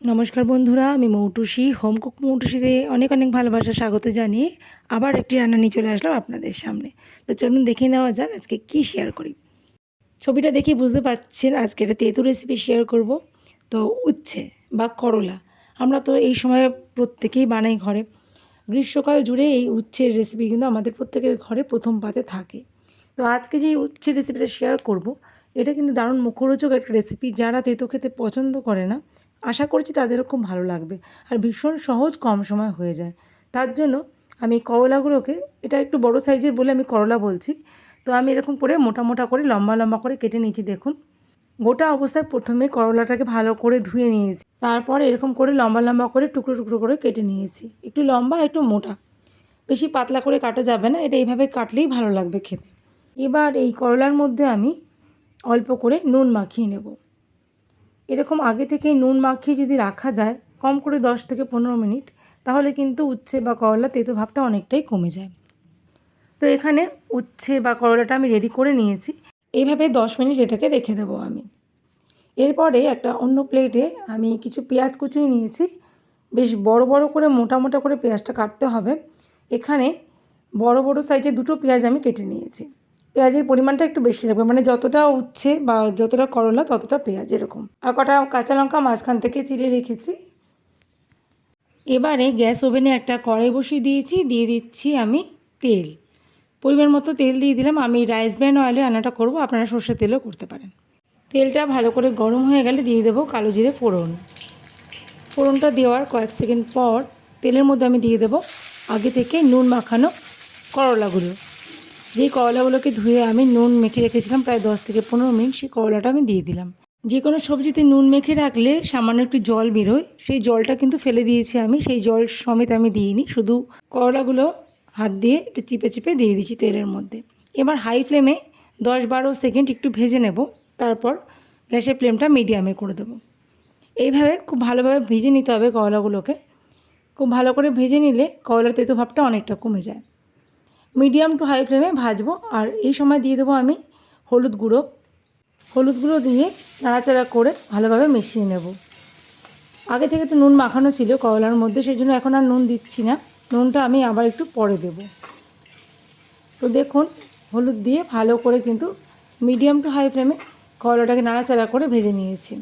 নমস্কার বন্ধুরা, আমি মৌটুসি, হোম কুক মৌটুসিতে অনেক অনেক ভালোবাসা, স্বাগত জানিয়ে আবার একটি রান্না নিয়ে চলে আসলাম আপনাদের সামনে। তো চলুন দেখে নেওয়া যাক আজকে কি শেয়ার করি। ছবিটা দেখে বুঝতে পারছেন আজকে একটা তেঁতু রেসিপি শেয়ার করব। তো উচ্ছে বা করলা, আমরা তো এই সময় প্রত্যেকেই বানাই ঘরে। গ্রীষ্মকাল জুড়ে এই উচ্ছের রেসিপি কিন্তু আমাদের প্রত্যেকের ঘরে প্রথম পাতে থাকে। তো আজকে যে উচ্ছের রেসিপিটা শেয়ার করব, এটা কিন্তু দারুণ মুখরোচক একটা রেসিপি যারা তেতো খেতে পছন্দ করে না আশা করছি তাদেরও খুব ভালো লাগবে। আর ভীষণ সহজ কম সময় হয়ে যায়। তার জন্য আমি করলাগুলোকে, এটা একটু বড় সাইজের বলে আমি করলা বলছি, তো আমি এরকম করে মোটা মোটা করে, লম্বা লম্বা করে কেটে নিয়েছি, দেখুন। গোটা অবস্থায় প্রথমে করলাটাকে ভালো করে ধুয়ে নিয়েছি। তারপর এরকম করে লম্বা লম্বা করে টুকরো টুকরো করে কেটে নিয়েছি। একটু লম্বা, একটু মোটা। বেশি পাতলা করে কাটা যাবে না, এটা এইভাবে কাটলেই ভালো লাগবে খেতে। এবার এই করলার মধ্যে আমি অল্প করে নুন মাখিয়ে নেব। এরকম আগে থেকেই নুন মাখিয়ে যদি রাখা যায়, কম করে দশ থেকে পনেরো মিনিট, তাহলে কিন্তু উচ্ছে বা করলা তেতো ভাবটা অনেকটাই কমে যায়। তো এখানে উচ্ছে বা করলাটা আমি রেডি করে নিয়েছি। এইভাবে দশ মিনিট এটাকে রেখে দেবো আমি। এরপরে একটা অন্য প্লেটে আমি কিছু পেঁয়াজ কুচিয়ে নিয়েছি। বেশ বড় বড় করে, মোটা মোটা করে পেঁয়াজটা কাটতে হবে। এখানে বড় বড় সাইজে দুটো পেঁয়াজ আমি কেটে নিয়েছি। পেঁয়াজের পরিমাণটা একটু বেশি লাগবে। মানে যতটা উচ্ছে বা যতটা করলা, ততটা পেঁয়াজ এরকম। আর কটা কাঁচা লঙ্কা মাঝখান থেকে চিড়ে রেখেছি। এবারে গ্যাস ওভেনে একটা কড়াই বসিয়ে দিয়েছি। দিয়ে দিচ্ছি আমি তেল। পরিমাণ মতো তেল দিয়ে দিলাম। আমি রাইস ব্র্যান্ড অয়েলে রান্নাটা করব। আপনারা সর্ষের তেলও করতে পারেন। তেলটা ভালো করে গরম হয়ে গেলে দিয়ে দেবো কালো জিরে ফোড়ন। ফোড়নটা দেওয়ার কয়েক সেকেন্ড পর তেলের মধ্যে আমি দিয়ে দেবো আগে থেকে নুন মাখানো করলাগুলো। যেই করলাগুলোকে ধুয়ে আমি নুন মেখে রেখেছিলাম, প্রায় দশ থেকে পনেরো মিনিট সেই করলাটা আমি দিয়ে দিলাম। যে কোনো সবজিতে নুন মেখে রাখলে সামান্য একটু জল বেরোয়। সেই জলটা কিন্তু ফেলে দিয়েছি আমি, সেই জল সমেত আমি দিইনি, শুধু করলাগুলো হাত দিয়ে একটু চিপে চিপে দিয়ে দিচ্ছি তেলের মধ্যে। এবার হাই ফ্লেমে দশ বারো সেকেন্ড একটু ভেজে নেব, তারপর গ্যাসের ফ্লেমটা মিডিয়ামে করে দেবো। এইভাবে খুব ভালোভাবে ভেজে নিতে হবে করলাগুলোকে। খুব ভালো করে ভেজে নিলে করলার তেতো ভাবটা অনেকটা কমে যায়। মিডিয়াম টু হাই ফ্লেমে ভাজবো। আর এই সময় দিয়ে দেবো আমি হলুদ গুঁড়ো। হলুদ গুঁড়ো দিয়ে নাড়াচাড়া করে ভালোভাবে মিশিয়ে নেব। আগে থেকে তো নুন মাখানো ছিল করলার মধ্যে সেই জন্য এখন আর নুন দিচ্ছি না। নুনটা আমি আবার একটু পরে দেব। তো দেখুন, হলুদ দিয়ে ভালো করে কিন্তু মিডিয়াম টু হাই ফ্লেমে করলাটাকে নাড়াচাড়া করে ভেজে নিয়েছি।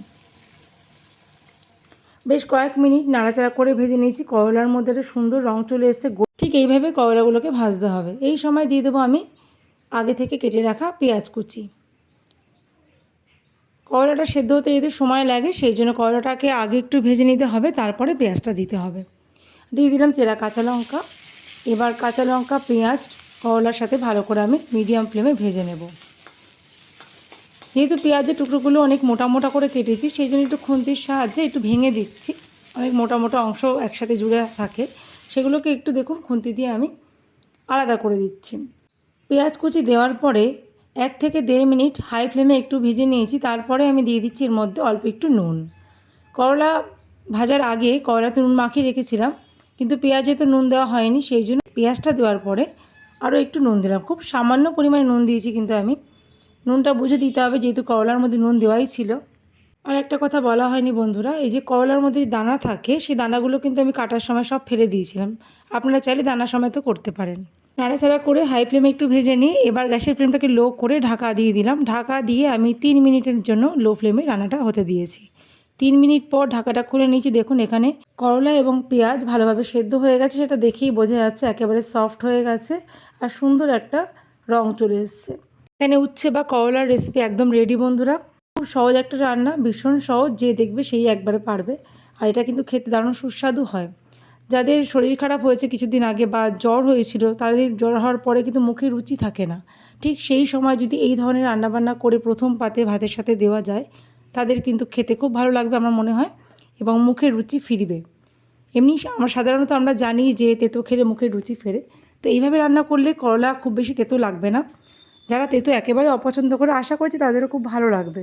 বেশ কয়েক মিনিট নাড়াচাড়া করে ভেজে নিয়েছি। করলার মধ্যে একটা সুন্দর রং চলে এসছে। ঠিক এইভাবে করলাগুলোকে ভাজতে হবে। এই সময় দিয়ে দেবো আমি আগে থেকে কেটে রাখা পেঁয়াজ কুচি। করলাটা সেদ্ধ হতে যদি সময় লাগে, সেই জন্য করলাটাকে আগে একটু ভেজে নিতে হবে, তারপরে পেঁয়াজটা দিতে হবে। দিয়ে দিলাম চেরা কাঁচা লঙ্কা। এবার কাঁচা লঙ্কা, পেঁয়াজ, করলার সাথে ভালো করে আমি মিডিয়াম ফ্লেমে ভেজে নেব। যেহেতু পেঁয়াজের টুকরোগুলো অনেক মোটা মোটা করে কেটেছি, সেই জন্য একটু খুন্তির সাহায্যে একটু ভেঙে দিচ্ছি। অনেক মোটা মোটা অংশ একসাথে জুড়ে থাকে। সেগুলোকে একটু দেখুন, খুন্তি দিয়ে আমি আলাদা করে দিচ্ছি। পেঁয়াজ কুচি দেওয়ার পরে এক থেকে দেড় মিনিট হাই ফ্লেমে একটু ভেজে নিয়েছি, তারপরে আমি দিয়ে দিচ্ছি এর মধ্যে অল্প একটু নুন। করলা ভাজার আগে করলাতে নুন মাখিয়ে রেখেছিলাম, কিন্তু পেঁয়াজে তো নুন দেওয়া হয়নি, সেই জন্য পেঁয়াজটা দেওয়ার পরে আরও একটু নুন দিলাম। খুব সামান্য পরিমাণে নুন দিয়েছি কিন্তু আমি। নুনটা বুঝে দিতে হবে, যেহেতু করলার মধ্যে নুন দেওয়াই ছিল। আর একটা কথা বলা হয়নি বন্ধুরা, এই যে করলার মধ্যে দানা থাকে, সেই দানাগুলো কিন্তু আমি কাটার সময় সব ফেলে দিয়েছিলাম। আপনারা চাইলে দানা সময় তো করতে পারেন। নাড়াচাড়া করে হাই ফ্লেমে একটু ভেজে নিয়ে, এবার গ্যাসের ফ্লেমটাকে লো করে ঢাকা দিয়ে দিলাম। ঢাকা দিয়ে আমি তিন মিনিটের জন্য লো ফ্লেমে রান্নাটা হতে দিয়েছি। তিন মিনিট পর ঢাকাটা খুলে নিয়েছি। দেখুন, এখানে করলা এবং পেঁয়াজ ভালোভাবে সেদ্ধ হয়ে গেছে, সেটা দেখেই বোঝা যাচ্ছে একেবারে সফট হয়ে গেছে আর সুন্দর একটা রং চলে এসছে। এখানে উচ্ছে বা করলার রেসিপি একদম রেডি বন্ধুরা। খুব সহজ একটা রান্না, ভীষণ সহজ, যে দেখবে সেই একবারে পারবে। আর এটা কিন্তু খেতে দারুণ সুস্বাদু হয়। যাদের শরীর খারাপ হয়েছে কিছুদিন আগে বা জ্বর হয়েছিল, তাদের জ্বর হওয়ার পরে কিন্তু মুখে রুচি থাকে না। ঠিক সেই সময় যদি এই ধরনের রান্নাবান্না করে প্রথম পাতে ভাতের সাথে দেওয়া যায়, তাদের কিন্তু খেতে খুব ভালো লাগবে আমার মনে হয় এবং মুখে রুচি ফিরবে। এমনি আমরা সাধারণত আমরা জানি যে তেতো খেলে মুখে রুচি ফেরে। তো এইভাবে রান্না করলে করলা খুব বেশি তেতো লাগবে না। যারা তেতো একেবারে অপছন্দ করে, আশা করছি তাদেরও খুব ভালো লাগবে।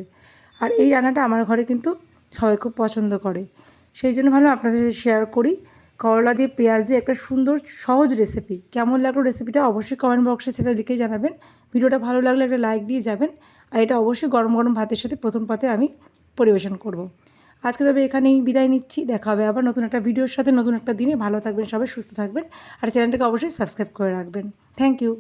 আর এই রান্নাটা আমার ঘরে কিন্তু সবাই খুব পছন্দ করে। সেই জন্য ভালো আপনাদের সাথে শেয়ার করি। করলা দিয়ে পেঁয়াজ দিয়ে একটা সুন্দর, সহজ রেসিপি কেমন লাগল রেসিপিটা অবশ্যই কমেন্ট বক্সে সেটা লিখে জানাবেন। ভিডিওটা ভালো লাগলে একটা লাইক দিয়ে যাবেন। আর এটা অবশ্যই গরম গরম ভাতের সাথে প্রথম পাতে আমি পরিবেশন করব। আজকে তবে এখানেই বিদায় নিচ্ছি। দেখা হবে আবার নতুন একটা ভিডিওর সাথে, নতুন একটা দিনে। ভালো থাকবেন সবাই, সুস্থ থাকবেন। আর চ্যানেলটাকে অবশ্যই সাবস্ক্রাইব করে রাখবেন। Thank you